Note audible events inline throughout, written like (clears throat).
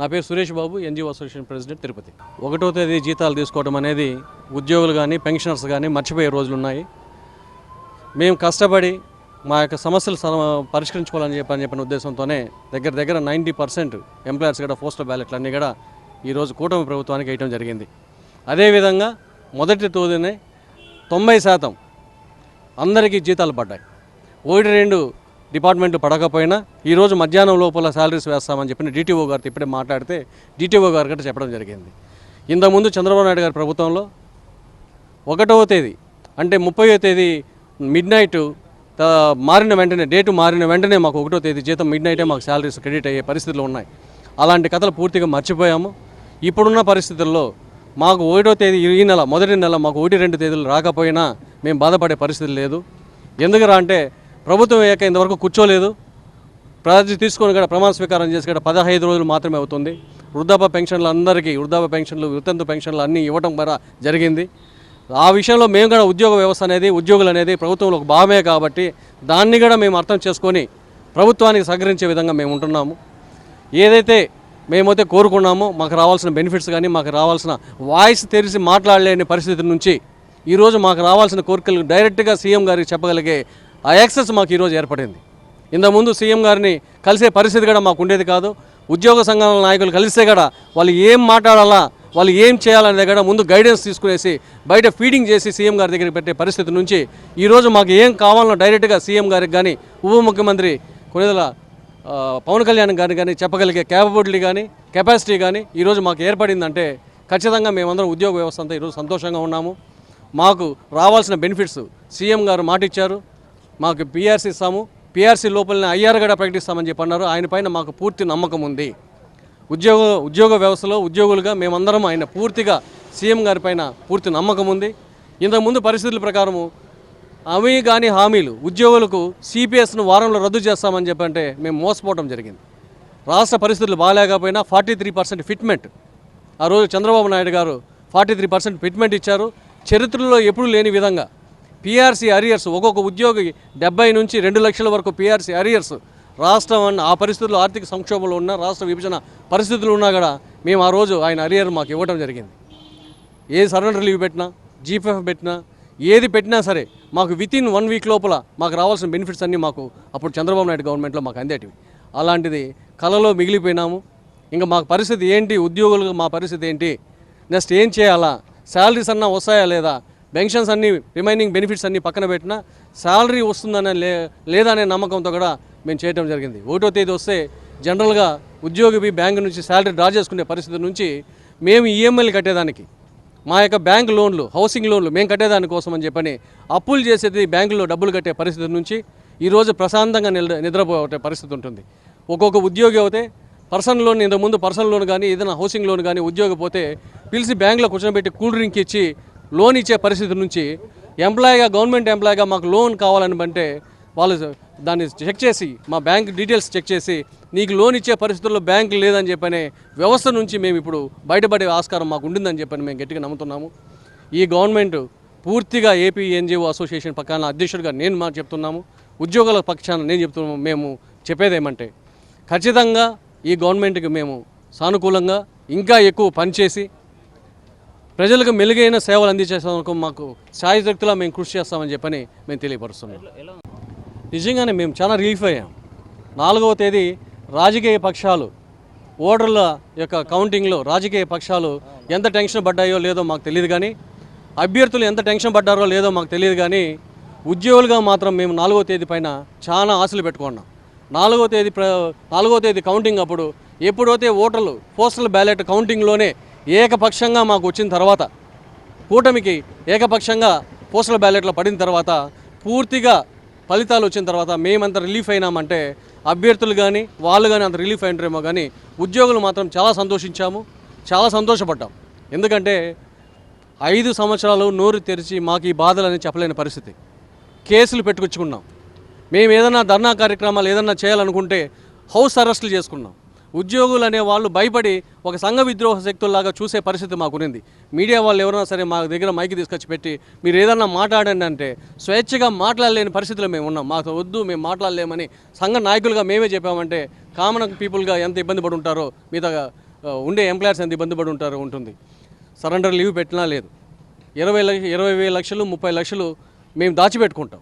నా పేరు Suresh Babu NGO association president Tirupati. ఒకటో తేదీ జీతాలు తీసుకోవడం అనేది ఉద్యోగులు కానీ పెన్షనర్స్ కానీ మర్చిపోయే రోజులు ఉన్నాయి. మేము కష్టపడి మా యొక్క సమస్యలు పరిష్కరించుకోవాలని చెప్పని చెప్పిన ఉద్దేశంతోనే దగ్గర దగ్గర నైంటీ పర్సెంట్ ఎంప్లాయర్స్ కూడా పోస్టల్ బ్యాలెట్లు అన్నీ కూడా ఈరోజు కూటమి ప్రభుత్వానికి వేయటం జరిగింది. అదేవిధంగా మొదటి తోదినే తొంభై శాతం అందరికీ జీతాలు పడ్డాయి. ఒకటి రెండు డిపార్ట్మెంట్లు పడకపోయినా ఈరోజు మధ్యాహ్నం లోపల శాలరీస్ వేస్తామని చెప్పిన డిటిఓ గారితో ఇప్పుడే మాట్లాడితే డిటిఓ గారు గట్ట చెప్పడం జరిగింది. ఇంతకుముందు చంద్రబాబు నాయుడు గారి ప్రభుత్వంలో ఒకటవ తేదీ అంటే ముప్పయో తేదీ మిడ్ నైట్ మారిన వెంటనే డేటు మారిన వెంటనే మాకు ఒకటో తేదీ జీతం మిడ్ నైటే మాకు శాలరీస్ క్రెడిట్ అయ్యే పరిస్థితులు ఉన్నాయి. అలాంటి కథలు పూర్తిగా మర్చిపోయాము. ఇప్పుడున్న పరిస్థితుల్లో మాకు ఒకటో తేదీ ఈ నెల మొదటి నెల మాకు ఒకటి రెండు తేదీలు రాకపోయినా మేము బాధపడే పరిస్థితి లేదు. ఎందుకురా అంటే ప్రభుత్వం అయ్యాక ఇంతవరకు కూర్చోలేదు. ప్రజలు తీసుకొని కూడా ప్రమాణ స్వీకారం చేసి కూడా పదహైదు రోజులు మాత్రమే అవుతుంది. వృద్ధాప్య పెన్షన్లు అందరికీ వృద్ధాప్య పెన్షన్లు వృత్తంతు పెన్షన్లు అన్నీ ఇవ్వడం ద్వారా జరిగింది. ఆ విషయంలో మేము కూడా ఉద్యోగ వ్యవస్థ అనేది ఉద్యోగులు అనేది ప్రభుత్వంలో ఒక భావమే కాబట్టి దాన్ని కూడా మేము అర్థం చేసుకొని ప్రభుత్వానికి సహకరించే విధంగా మేము ఉంటున్నాము. ఏదైతే మేమైతే కోరుకున్నామో మాకు రావాల్సిన బెనిఫిట్స్ కానీ మాకు రావాల్సిన వాయిస్ తెరిచి మాట్లాడలేని పరిస్థితి నుంచి ఈరోజు మాకు రావాల్సిన కోరికలు డైరెక్ట్గా సీఎం గారికి చెప్పగలిగే ఆ యాక్సెస్ మాకు ఈరోజు ఏర్పడింది. ఇంతకుముందు సీఎం గారిని కలిసే పరిస్థితి కూడా మాకు ఉండేది కాదు. ఉద్యోగ సంఘాల నాయకులు కలిస్తే కూడా వాళ్ళు ఏం మాట్లాడాలా వాళ్ళు ఏం చేయాలనే కూడా ముందు గైడెన్స్ తీసుకునేసి బయట ఫీడింగ్ చేసి సీఎం గారి దగ్గరికి పెట్టే పరిస్థితి నుంచి ఈరోజు మాకు ఏం కావాలనో డైరెక్ట్గా సీఎం గారికి కానీ ఉప ముఖ్యమంత్రి కొనిదల పవన్ కళ్యాణ్ గారిని కానీ చెప్పగలిగే క్యాపబిలిటీ కానీ కెపాసిటీ కానీ ఈరోజు మాకు ఏర్పడిందంటే ఖచ్చితంగా మేమందరం ఉద్యోగ వ్యవస్థ అంతా ఈరోజు సంతోషంగా ఉన్నాము. మాకు రావాల్సిన బెనిఫిట్స్ సీఎం గారు మాటిచ్చారు. మాకు పిఆర్సీ ఇస్తాము. పీఆర్సీ లోపలనే ఐఆర్ కూడా ప్రకటిస్తామని చెప్పి అన్నారు. ఆయన పైన మాకు పూర్తి నమ్మకం ఉంది. ఉద్యోగ ఉద్యోగ వ్యవస్థలో ఉద్యోగులుగా మేమందరం ఆయన పూర్తిగా సీఎం గారి పైన పూర్తి నమ్మకం ఉంది. ఇంతకుముందు పరిస్థితుల ప్రకారము అవి కానీ హామీలు ఉద్యోగులకు సిపిఎస్ను వారంలో రద్దు చేస్తామని చెప్పంటే మేము మోసపోవడం జరిగింది. రాష్ట్ర పరిస్థితులు బాగాలేకపోయినా ఫార్టీ త్రీ పర్సెంట్ ఫిట్మెంట్ ఆ రోజు చంద్రబాబు నాయుడు గారు ఫార్టీ త్రీ పర్సెంట్ ఫిట్మెంట్ ఇచ్చారు. చరిత్రలో ఎప్పుడూ లేని విధంగా పిఆర్సీ అరియర్స్ ఒక్కొక్క ఉద్యోగి డెబ్బై నుంచి రెండు లక్షల వరకు పిఆర్సీ అరియర్స్ రాష్ట్రం అన్న ఆ పరిస్థితుల్లో ఆర్థిక సంక్షోభంలో ఉన్న రాష్ట్ర విభజన పరిస్థితులు ఉన్నా కూడా మేము ఆ రోజు ఆయన అరియర్ మాకు ఇవ్వడం జరిగింది. ఏ సరెండర్ లీవ్ పెట్టినా జీపీఎఫ్ పెట్టినా ఏది పెట్టినా సరే మాకు విత్ ఇన్ వన్ వీక్ లోపల మాకు రావాల్సిన బెనిఫిట్స్ అన్నీ మాకు అప్పుడు చంద్రబాబు నాయుడు గవర్నమెంట్లో మాకు అందేటివి. అలాంటిది కళలో మిగిలిపోయినాము. ఇంకా మాకు పరిస్థితి ఏంటి ఉద్యోగులకు మా పరిస్థితి ఏంటి నెక్స్ట్ ఏం చేయాలా శాలరీస్ అన్నా వస్తాయా లేదా పెన్షన్స్ అన్నీ రిమైనింగ్ బెనిఫిట్స్ అన్నీ పక్కన పెట్టినా శాలరీ వస్తుందనే లే లేదా అనే నమ్మకంతో కూడా మేము చేయడం జరిగింది. ఒకటో తేదీ వస్తే జనరల్గా ఉద్యోగి బ్యాంక్ నుంచి శాలరీ డ్రా చేసుకునే పరిస్థితి నుంచి మేము ఈఎంఐలు కట్టేదానికి మా యొక్క బ్యాంక్ లోన్లు హౌసింగ్ లోన్లు మేము కట్టేదాని కోసం అని చెప్పని అప్పులు చేసేది బ్యాంకులో డబ్బులు కట్టే పరిస్థితి నుంచి ఈరోజు ప్రశాంతంగా నిద్ర నిద్రపోయే పరిస్థితి ఉంటుంది. ఒక్కొక్క ఉద్యోగి అయితే పర్సనల్ లోన్ ఇంతకుముందు పర్సనల్ లోన్ కానీ ఏదైనా హౌసింగ్ లోన్ కానీ ఉద్యోగి పోతే పిలిచి బ్యాంకులో కూర్చోబెట్టి కూల్ డ్రింక్ ఇచ్చి లోన్ ఇచ్చే పరిస్థితి నుంచి ఎంప్లాయీగా గవర్నమెంట్ ఎంప్లాయీగా మాకు లోన్ కావాలని అంటే వాళ్ళు దాన్ని చెక్ చేసి మా బ్యాంక్ డీటెయిల్స్ చెక్ చేసి నీకు లోన్ ఇచ్చే పరిస్థితుల్లో బ్యాంక్ లేదని చెప్పనే వ్యవస్థ నుంచి మేము ఇప్పుడు బయటపడే ఆస్కారం మాకు ఉండిందని చెప్పని మేము గట్టిగా నమ్ముతున్నాము. ఈ గవర్నమెంట్ పూర్తిగా ఏపీ ఎన్జిఓ అసోసియేషన్ పక్కన అధ్యక్షుడిగా నేను మా చెప్తున్నాము. ఉద్యోగుల పక్షాన నేను చెప్తున్నాము. మేము చెప్పేదేమంటే ఖచ్చితంగా ఈ గవర్నమెంట్కి మేము సానుకూలంగా ఇంకా ఎక్కువ పనిచేసి ప్రజలకు మెలుగైన సేవలు అందించేందుకు మాకు సాయశక్తిలో మేము కృషి చేస్తామని చెప్పని మేము తెలియపరుస్తున్నాం. నిజంగానే మేము చాలా రిలీఫ్ అయ్యాం. నాలుగవ తేదీ రాజకీయ పక్షాలు ఓటర్ల యొక్క కౌంటింగ్లో రాజకీయ పక్షాలు ఎంత టెన్షన్ పడ్డాయో లేదో మాకు తెలియదు కానీ అభ్యర్థులు ఎంత టెన్షన్ పడ్డారో లేదో మాకు తెలియదు కానీ ఉద్యోగులుగా మాత్రం మేము నాలుగో తేదీ పైన చాలా ఆశలు పెట్టుకున్నాం. నాలుగో తేదీ ప్ర నాలుగో తేదీ కౌంటింగ్ అప్పుడు ఎప్పుడైతే ఓటర్లు పోస్టల్ బ్యాలెట్ కౌంటింగ్లోనే ఏకపక్షంగా మాకు వచ్చిన తర్వాత కూటమికి ఏకపక్షంగా పోస్టల్ బ్యాలెట్లో పడిన తర్వాత పూర్తిగా ఫలితాలు వచ్చిన తర్వాత మేమంత రిలీఫ్ అయినామంటే అభ్యర్థులు కానీ వాళ్ళు కానీ అంత రిలీఫ్ అయినరేమో కానీ ఉద్యోగులు మాత్రం చాలా సంతోషించాము చాలా సంతోషపడ్డాం ఎందుకంటే ఐదు సంవత్సరాలు నోరు తెరిచి మాకు ఈ బాధలని చెప్పలేని పరిస్థితి. కేసులు పెట్టుకొచ్చుకున్నాం. మేము ఏదైనా ధర్నా కార్యక్రమాలు ఏదైనా చేయాలనుకుంటే హౌస్ అరెస్టులు చేసుకున్నాం. ఉద్యోగులు అనే వాళ్ళు భయపడి ఒక సంఘ విద్రోహ శక్తుల్లాగా చూసే పరిస్థితి మాకునింది మీడియా వాళ్ళు ఎవరైనా సరే మా దగ్గర మైకి తీసుకొచ్చి పెట్టి మీరు ఏదన్నా మాట్లాడండి అంటే స్వేచ్ఛగా మాట్లాడలేని పరిస్థితిలో మేము ఉన్నాం. మాకు వద్దు మేము మాట్లాడలేమని సంఘ నాయకులుగా మేమే చెప్పామంటే కామన్ పీపుల్గా ఎంత ఇబ్బంది పడి ఉంటారో మిగతా ఉండే ఎంప్లాయర్స్ ఎంత ఇబ్బంది పడి ఉంటారో ఉంటుంది. సరెండర్ లీవ్ పెట్టినా లేదు. ఇరవై ఇరవై వేల లక్షలు ముప్పై లక్షలు మేము దాచిపెట్టుకుంటాం.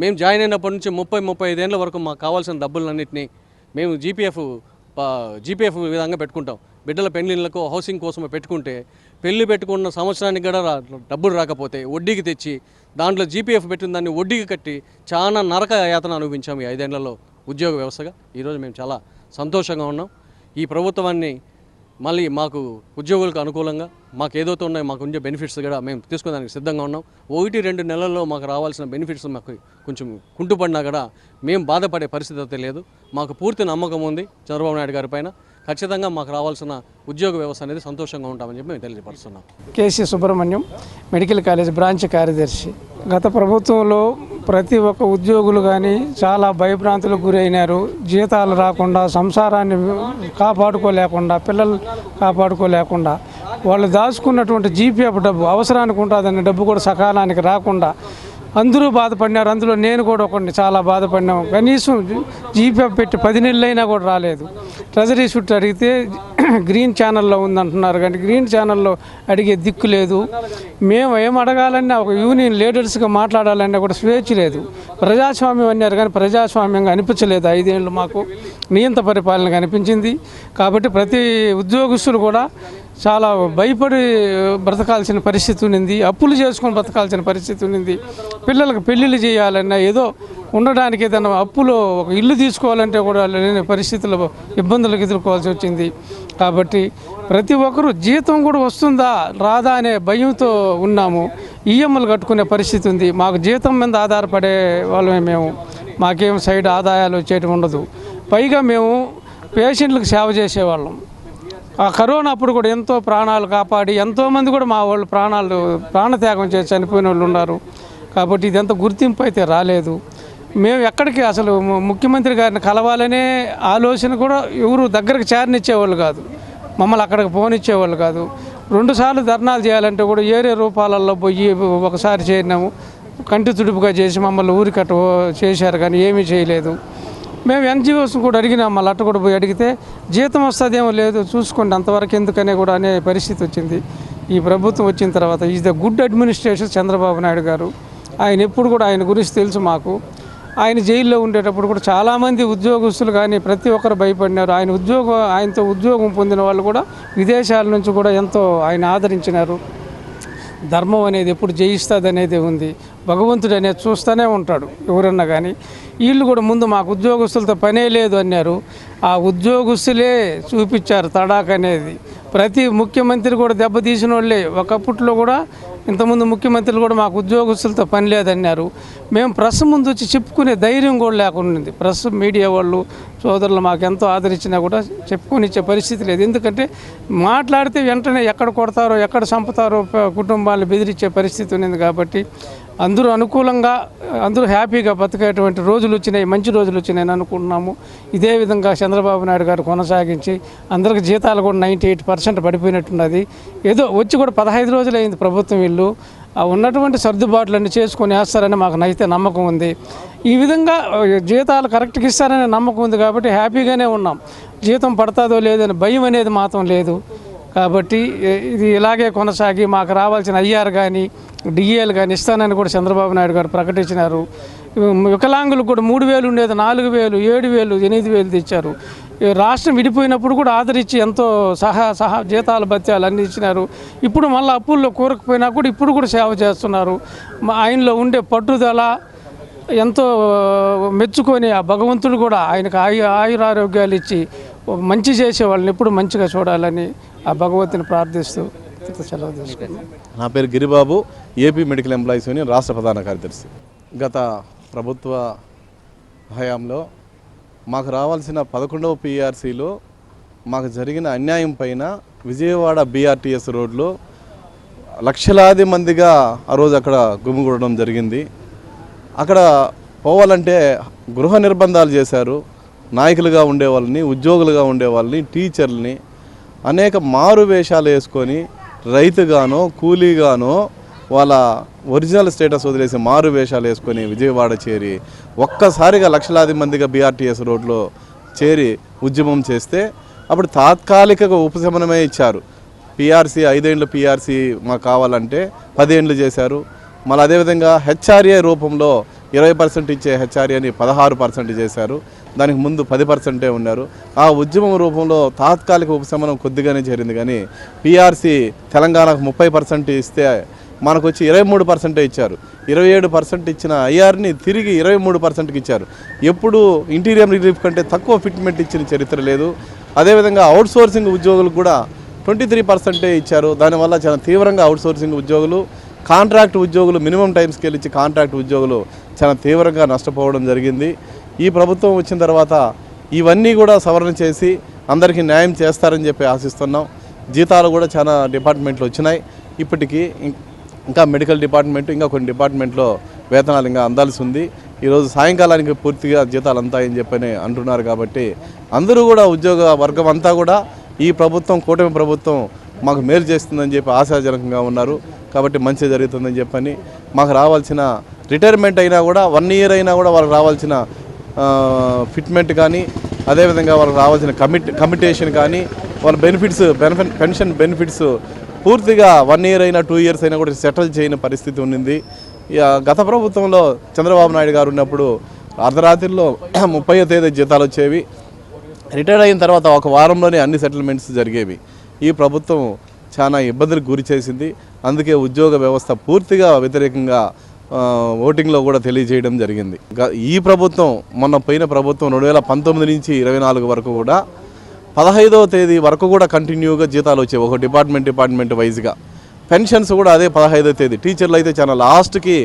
మేము జాయిన్ అయినప్పటి నుంచి ముప్పై ముప్పై ఐదేళ్ళ వరకు మాకు కావాల్సిన డబ్బులన్నింటినీ మేము జీపీఎఫ్ జీపీఎఫ్ విధంగా పెట్టుకుంటాం. బిడ్డల పెళ్ళిళ్ళకు హౌసింగ్ కోసం పెట్టుకుంటే పెళ్ళి పెట్టుకున్న సంవత్సరానికి కూడా డబ్బులు రాకపోతే వడ్డీకి తెచ్చి దాంట్లో జీపీఎఫ్ పెట్టిన దాన్ని వడ్డీకి కట్టి చాలా నరక యాతన అనుభవించాము ఈ ఐదేళ్ళలో ఉద్యోగ వ్యవస్థగా. ఈరోజు మేము చాలా సంతోషంగా ఉన్నాం. ఈ ప్రభుత్వాన్ని మళ్ళీ మాకు ఉద్యోగులకు అనుకూలంగా మాకు ఏదైతే ఉన్నాయో మాకు ఉండే బెనిఫిట్స్ కూడా మేము తీసుకోవడానికి సిద్ధంగా ఉన్నాం. ఒకటి రెండు నెలల్లో మాకు రావాల్సిన బెనిఫిట్స్ మాకు కొంచెం కుంటుపడినా కూడా మేము బాధపడే పరిస్థితి అయితే లేదు. మాకు పూర్తి నమ్మకం ఉంది చంద్రబాబు నాయుడు గారి పైన. ఖచ్చితంగా మాకు రావాల్సిన ఉద్యోగ వ్యవస్థ అనేది సంతోషంగా ఉంటామని చెప్పి మేము తెలియపరుస్తున్నాం. KC Subrahmanyam medical college branch కార్యదర్శి. గత ప్రభుత్వంలో ప్రతి ఒక్క ఉద్యోగులు కానీ చాలా భయభ్రాంతులకు గురైనారు. జీతాలు రాకుండా సంసారాన్ని కాపాడుకోలేకుండా పిల్లలు కాపాడుకోలేకుండా. వాళ్ళు దాచుకున్నటువంటి జీపీఎఫ్ డబ్బు అవసరానికి ఉంటుందనే డబ్బు కూడా సకాలానికి రాకుండా అందరూ బాధపడినారు. అందులో నేను కూడా ఒకటి చాలా బాధపడినాం. కనీసం జీపీఎఫ్ పెట్టి పది నెలలైనా కూడా రాలేదు. ట్రెజరీ చుట్టూ అడిగితే (clears throat) గ్రీన్ ఛానల్లో ఉందంటున్నారు. కానీ గ్రీన్ ఛానల్లో అడిగే దిక్కు లేదు. మేము ఏం అడగాలన్నా ఒక యూనియన్ లీడర్స్గా మాట్లాడాలన్నా కూడా స్వేచ్ఛ లేదు. ప్రజాస్వామ్యం అన్నారు కానీ ప్రజాస్వామ్యంగా అనిపించలేదు. ఐదేళ్ళు మాకు నియంత పరిపాలన కనిపించింది కాబట్టి ప్రతి ఉద్యోగస్తులు కూడా చాలా భయపడి బ్రతకాల్సిన పరిస్థితి ఉన్నింది. అప్పులు చేసుకొని బ్రతకాల్సిన పరిస్థితి ఉన్నింది. పిల్లలకు పెళ్ళిళ్ళు చేయాలన్నా ఏదో ఉండడానికి ఏదైనా అప్పులో ఒక ఇల్లు తీసుకోవాలంటే కూడా లేని పరిస్థితుల్లో ఇబ్బందులకు ఎదుర్కోవాల్సి వచ్చింది. కాబట్టి ప్రతి ఒక్కరూ జీతం కూడా వస్తుందా రాదా అనే భయంతో ఉన్నాము. ఈఎంఐలు కట్టుకునే పరిస్థితి ఉంది. మాకు జీతం మీద ఆధారపడే వాళ్ళమే మేము. మాకేం సైడ్ ఆదాయాలు వచ్చేటివి ఉండదు. పైగా మేము పేషెంట్లకు సేవ చేసేవాళ్ళం. ఆ కరోనా అప్పుడు కూడా ఎంతో ప్రాణాలు కాపాడి ఎంతోమంది కూడా మా వాళ్ళు ప్రాణాలు ప్రాణత్యాగం చేసి చనిపోయిన వాళ్ళు ఉన్నారు. కాబట్టి ఇదంతా గుర్తింపు అయితే రాలేదు. మేము ఎక్కడికి అసలు ముఖ్యమంత్రి గారిని కలవాలనే ఆలోచన కూడా ఎవరు దగ్గరకు చేరనిచ్చేవాళ్ళు కాదు. మమ్మల్ని అక్కడికి పోనిచ్చేవాళ్ళు కాదు. రెండుసార్లు ధర్నాలు చేయాలంటే కూడా ఏరే రూపాలలో పోయి ఒకసారి చేరినాము. కంటి తుడుపుగా చేసి మమ్మల్ని ఊరికట్ట చేశారు కానీ ఏమీ చేయలేదు. మేము ఎన్జిఓస్ కూడా అడిగినాం మళ్ళీ అట్ట కూడా పోయి అడిగితే జీతం వస్తుందేమో లేదు చూసుకోండి అంతవరకు ఎందుకనే కూడా అనే పరిస్థితి వచ్చింది. ఈ ప్రభుత్వం వచ్చిన తర్వాత is the good administration Chandrababu Naidu garu. ఆయన ఎప్పుడు కూడా ఆయన గురించి తెలుసు మాకు. ఆయన జైల్లో ఉండేటప్పుడు కూడా చాలామంది ఉద్యోగస్తులు కానీ ప్రతి ఒక్కరు భయపడినారు. ఆయన ఉద్యోగం ఆయనతో ఉద్యోగం పొందిన వాళ్ళు కూడా విదేశాల నుంచి కూడా ఎంతో ఆయన ఆదరించినారు. ధర్మం అనేది ఎప్పుడు జయిస్తుంది అనేది ఉంది. భగవంతుడు అనేది చూస్తూనే ఉంటాడు ఎవరన్నా కానీ వీళ్ళు కూడా ముందు మాకు ఉద్యోగస్తులతో పనే లేదు అన్నారు. ఆ ఉద్యోగస్తులే చూపించారు తడాక్ అనేది. ప్రతి ముఖ్యమంత్రి కూడా దెబ్బతీసిన వాళ్ళే. ఒకప్పట్లో కూడా ఇంతకుముందు ముఖ్యమంత్రులు కూడా మాకు ఉద్యోగస్తులతో పని లేదన్నారు. మేము ప్రెస్ ముందు వచ్చి చెప్పుకునే ధైర్యం కూడా లేకుండా ఉంది. ప్రెస్ మీడియా వాళ్ళు సోదరులు మాకు ఎంతో ఆదరించినా కూడా చెప్పుకొని ఇచ్చే పరిస్థితి లేదు. ఎందుకంటే మాట్లాడితే వెంటనే ఎక్కడ కొడతారో ఎక్కడ చంపుతారో కుటుంబాలు బెదిరించే పరిస్థితి ఉంది కాబట్టి అందరూ అనుకూలంగా అందరూ హ్యాపీగా బతికేటువంటి రోజులు వచ్చినాయి మంచి రోజులు వచ్చినాయని అనుకుంటున్నాము. ఇదే విధంగా చంద్రబాబు నాయుడు గారు కొనసాగించి అందరికి జీతాలు కూడా నైంటీ ఎయిట్ పర్సెంట్ పడిపోయినట్టున్నది. ఏదో వచ్చి కూడా పదహైదు రోజులు అయింది ప్రభుత్వం వీళ్ళు ఉన్నటువంటి సర్దుబాట్లన్నీ చేసుకొని వేస్తారని మాకు నైతే నమ్మకం ఉంది. ఈ విధంగా జీతాలు కరెక్ట్గా ఇస్తారనే నమ్మకం ఉంది కాబట్టి హ్యాపీగానే ఉన్నాం. జీతం పడతాదో లేదని భయం అనేది మాత్రం లేదు. కాబట్టి ఇది ఇలాగే కొనసాగి మాకు రావాల్సిన ఐఆర్ కానీ డిఏలు కానీ ఇస్తానని కూడా చంద్రబాబు నాయుడు గారు ప్రకటించినారు. వికలాంగులకు కూడా మూడు వేలు ఉండేది నాలుగు వేలు ఏడు వేలు ఎనిమిది వేలు తెచ్చారు. రాష్ట్రం విడిపోయినప్పుడు కూడా ఆదరించి ఎంతో సహా సహా జీతాలు భత్యాలు అన్నీ ఇచ్చినారు. ఇప్పుడు మళ్ళీ అప్పుల్లో కూరకపోయినా కూడా ఇప్పుడు కూడా సేవ చేస్తున్నారు. ఆయనలో ఉండే పట్టుదల ఎంతో మెచ్చుకొని ఆ భగవంతుడు కూడా ఆయనకు ఆయు ఆయురారోగ్యాలు ఇచ్చి మంచి చేసే వాళ్ళని ఎప్పుడు మంచిగా చూడాలని ఆ భగవంతుని ప్రార్థిస్తూ సెలవు తీసుకున్నాను నా పేరు Giribabu AP medical employees union రాష్ట్ర ప్రధాన కార్యదర్శి. గత ప్రభుత్వ హయాంలో మాకు రావాల్సిన పదకొండవ పిఆర్సీలో మాకు జరిగిన అన్యాయం పైన విజయవాడ బీఆర్టీఎస్ రోడ్లో లక్షలాది మందిగా ఆ రోజు అక్కడ గుమిగూడడం జరిగింది. అక్కడ పోవాలంటే గృహ నిర్బంధాలు చేశారు. నాయకులుగా ఉండేవాళ్ళని ఉద్యోగులుగా ఉండేవాళ్ళని టీచర్లని అనేక మారు వేషాలు వేసుకొని రైతుగానో కూలీగానో వాళ్ళ ఒరిజినల్ స్టేటస్ వదిలేసి మారు వేషాలు వేసుకొని విజయవాడ చేరి ఒక్కసారిగా లక్షలాది మందిగా బీఆర్టీఎస్ రోడ్లో చేరి ఉద్యమం చేస్తే అప్పుడు తాత్కాలిక ఉపశమనమే ఇచ్చారు. పిఆర్సీ ఐదేండ్లు పిఆర్సీ మాకు కావాలంటే పదేండ్లు చేశారు. మళ్ళీ అదేవిధంగా హెచ్ఆర్ఏ రూపంలో ఇరవై పర్సెంట్ ఇచ్చే హెచ్ఆర్ఏని పదహారు పర్సెంట్ చేశారు. దానికి ముందు పది పర్సెంటే ఉన్నారు. ఆ ఉద్యమం రూపంలో తాత్కాలిక ఉపశమనం కొద్దిగానే జరిగింది కానీ పిఆర్సీ తెలంగాణకు ముప్పై పర్సెంట్ ఇస్తే మనకు వచ్చి ఇరవై మూడు పర్సెంటే ఇచ్చారు. ఇరవై ఏడు పర్సెంట్ ఇచ్చిన ఐఆర్ని తిరిగి ఇరవై మూడు పర్సెంట్కి ఇచ్చారు. ఎప్పుడు ఇంటీరియర్ రిలీఫ్ కంటే తక్కువ ఫిట్మెంట్ ఇచ్చిన చరిత్ర లేదు. అదేవిధంగా అవుట్ సోర్సింగ్ ఉద్యోగులు కూడా ట్వంటీ త్రీ పర్సెంటే ఇచ్చారు. దానివల్ల చాలా తీవ్రంగా అవుట్ సోర్సింగ్ ఉద్యోగులు కాంట్రాక్ట్ ఉద్యోగులు మినిమం టైం స్కేల్ ఇచ్చి కాంట్రాక్ట్ ఉద్యోగులు చాలా తీవ్రంగా నష్టపోవడం జరిగింది. ఈ ప్రభుత్వం వచ్చిన తర్వాత ఇవన్నీ కూడా సవరణ చేసి అందరికీ న్యాయం చేస్తారని చెప్పి ఆశిస్తున్నాం. జీతాలు కూడా చాలా డిపార్ట్మెంట్లు వచ్చినాయి. ఇప్పటికీ ఇంకా మెడికల్ డిపార్ట్మెంట్ ఇంకా కొన్ని డిపార్ట్మెంట్లో వేతనాలు ఇంకా అందాల్సి ఉంది. ఈరోజు సాయంకాలానికి పూర్తిగా జీతాలు అంతాయని చెప్పని అంటున్నారు కాబట్టి అందరూ కూడా ఉద్యోగ వర్గం అంతా కూడా ఈ ప్రభుత్వం కూటమి ప్రభుత్వం మాకు మేలు చేస్తుందని చెప్పి ఆశాజనకంగా ఉన్నారు. కాబట్టి మంచి జరుగుతుందని చెప్పని మాకు రావాల్సిన రిటైర్మెంట్ అయినా కూడా వన్ ఇయర్ అయినా కూడా వాళ్ళకి రావాల్సిన ఫిట్మెంట్ కానీ అదేవిధంగా వాళ్ళకి రావాల్సిన కమిట్ కమిటేషన్ కానీ వాళ్ళ బెనిఫిట్స్ బెనిఫిట్ పెన్షన్ బెనిఫిట్స్ పూర్తిగా వన్ ఇయర్ అయినా టూ ఇయర్స్ అయినా కూడా సెటిల్ చేయని పరిస్థితి ఉండింది ఇక గత ప్రభుత్వంలో చంద్రబాబు నాయుడు గారు ఉన్నప్పుడు అర్ధరాత్రిలో (clears throat) ముప్పై తేదీ జీతాలు వచ్చేవి. రిటైర్ అయిన తర్వాత ఒక వారంలోనే అన్ని సెటిల్మెంట్స్ జరిగేవి. ఈ ప్రభుత్వం చాలా ఇబ్బందులకు గురి చేసింది. అందుకే ఉద్యోగ వ్యవస్థ పూర్తిగా వ్యతిరేకంగా ఓటింగ్లో కూడా తెలియజేయడం జరిగింది. ఈ ప్రభుత్వం మొన్న పోయిన ప్రభుత్వం రెండు వేల పంతొమ్మిది నుంచి ఇరవై నాలుగు వరకు కూడా పదహైదవ తేదీ వరకు కూడా కంటిన్యూగా జీతాలు వచ్చేవి. ఒక డిపార్ట్మెంట్ డిపార్ట్మెంట్ వైజ్గా. పెన్షన్స్ కూడా అదే పదహైదో తేదీ. టీచర్లు అయితే చాలా లాస్ట్కి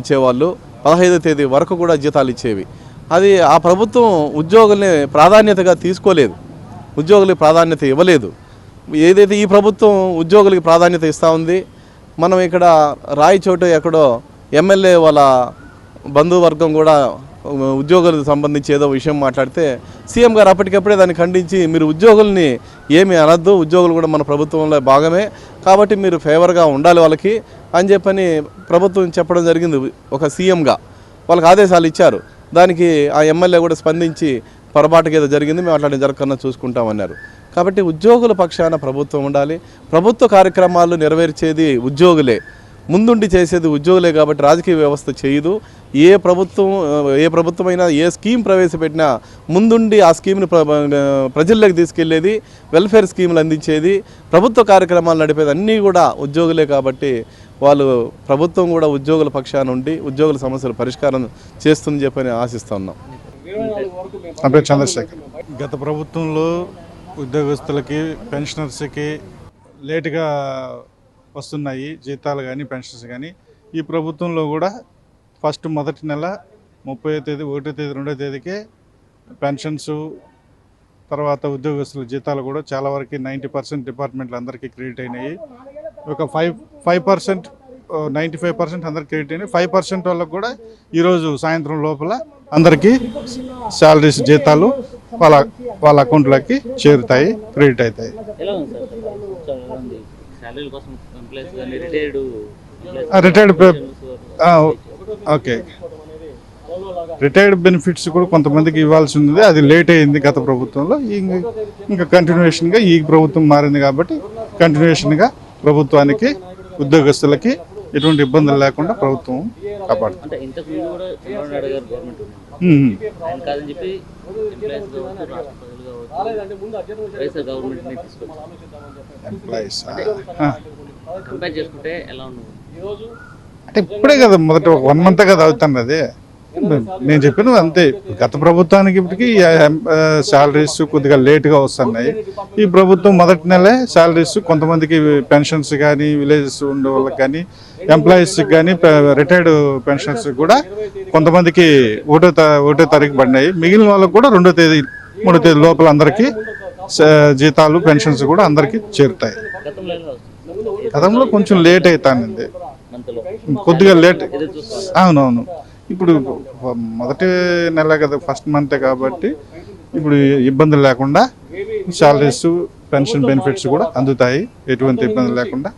ఇచ్చేవాళ్ళు. పదహైదో తేదీ వరకు కూడా జీతాలు ఇచ్చేవి. అది ఆ ప్రభుత్వం ఉద్యోగుల్ని ప్రాధాన్యతగా తీసుకోలేదు. ఉద్యోగులకి ప్రాధాన్యత ఇవ్వలేదు. ఏదైతే ఈ ప్రభుత్వం ఉద్యోగులకి ప్రాధాన్యత ఇస్తూ ఉంది మనం ఇక్కడ రాయచోటు ఎక్కడో ఎమ్మెల్యే వాళ్ళ బంధువర్గం కూడా ఉద్యోగులకు సంబంధించి ఏదో విషయం మాట్లాడితే సీఎం గారు అప్పటికప్పుడే దాన్ని ఖండించి మీరు ఉద్యోగుల్ని ఏమి అనద్దు ఉద్యోగులు కూడా మన ప్రభుత్వంలో భాగమే కాబట్టి మీరు ఫేవర్గా ఉండాలి వాళ్ళకి అని చెప్పని ప్రభుత్వం చెప్పడం జరిగింది ఒక సీఎంగా. వాళ్ళకి ఆదేశాలు ఇచ్చారు. దానికి ఆ ఎమ్మెల్యే కూడా స్పందించి పొరపాటుకి ఏదో జరిగింది మేము అట్లాంటి జరగకుండా చూసుకుంటామన్నారు. కాబట్టి ఉద్యోగుల పక్షాన ప్రభుత్వం ఉండాలి. ప్రభుత్వ కార్యక్రమాలు నెరవేర్చేది ఉద్యోగులే. ముందుండి చేసేది ఉద్యోగులే కాబట్టి రాజకీయ వ్యవస్థ చేయదు. ఏ ప్రభుత్వం ఏ ప్రభుత్వమైనా ఏ స్కీమ్ ప్రవేశపెట్టినా ముందుండి ఆ స్కీమ్ని ప్ర ప్రజల్లోకి తీసుకెళ్ళేది వెల్ఫేర్ స్కీములు అందించేది ప్రభుత్వ కార్యక్రమాలు నడిపేది అన్నీ కూడా ఉద్యోగులే కాబట్టి వాళ్ళు ప్రభుత్వం కూడా ఉద్యోగుల పక్షాన ఉండి ఉద్యోగుల సమస్యలు పరిష్కారం చేస్తుందని చెప్పని ఆశిస్తున్నాం చంద్రశేఖర్. గత ప్రభుత్వంలో ఉద్యోగస్తులకి పెన్షనర్స్కి లేటుగా వస్తున్నాయి జీతాలు కానీ పెన్షన్స్ కానీ ఈ ప్రభుత్వంలో కూడా ఫస్ట్ మొదటి నెల ముప్పై తేదీ ఒకటో తేదీ రెండో తేదీకే పెన్షన్స్ తర్వాత ఉద్యోగస్తుల జీతాలు కూడా చాలా వరకు నైంటీ పర్సెంట్ డిపార్ట్మెంట్లు అందరికీ క్రెడిట్ అయినాయి. ఒక five five percent ninety five percent అందరికి క్రెడిట్ అయినాయి. ఫైవ్ పర్సెంట్ వాళ్ళకి కూడా ఈరోజు సాయంత్రం లోపల అందరికీ శాలరీస్ జీతాలు వాళ్ళ వాళ్ళ అకౌంట్లోకి చేరుతాయి క్రెడిట్ అవుతాయి. ఎంప్లాయీస్ కానీ retired retired okay. Retired benefits కూడా కొంతమందికి ఇవ్వాల్సి ఉంది అది లేట్ అయింది గత ప్రభుత్వంలో. ఇంక- కంటిన్యూషన్గా ఈ ప్రభుత్వం మారింది కాబట్టి కంటిన్యూషన్గా ప్రభుత్వానికి ఉద్యోగస్తులకి ఎటువంటి ఇబ్బందులు లేకుండా ప్రభుత్వం కాపాడుతుంది. ఎంప్లాయీస్ కంపేర్ చేసుకుంటే ఎలా ఉంది? అంటే ఇప్పుడే కదా మొదట వన్ మంత్ కదా అవుతున్నది. నేను చెప్పిన అంతే. గత ప్రభుత్వానికి ఇప్పటికి శాలరీస్ కొద్దిగా లేట్గా వస్తున్నాయి. ఈ ప్రభుత్వం మొదటి నెలే శాలరీస్ కొంతమందికి పెన్షన్స్ కానీ విలేజెస్ ఉండే వాళ్ళకి కానీ ఎంప్లాయీస్కి కానీ రిటైర్డ్ పెన్షన్స్ కూడా కొంతమందికి ఒకటో తా ఒకటో తారీఖు పడినాయి. మిగిలిన వాళ్ళకి కూడా రెండో తేదీ మూడో తేదీ లోపల అందరికీ జీతాలు పెన్షన్స్ కూడా అందరికీ చేరుతాయి. గతంలో కొంచెం లేట్ అవుతానండి కొద్దిగా లేట్ అవునవును. ఇప్పుడు మొదటి నెల కదా ఫస్ట్ మంత్ కాబట్టి ఇప్పుడు ఇబ్బందులు లేకుండా శాలరీస్ పెన్షన్ బెనిఫిట్స్ కూడా అందుతాయి. ఎటువంటి ఇబ్బంది లేకుండా.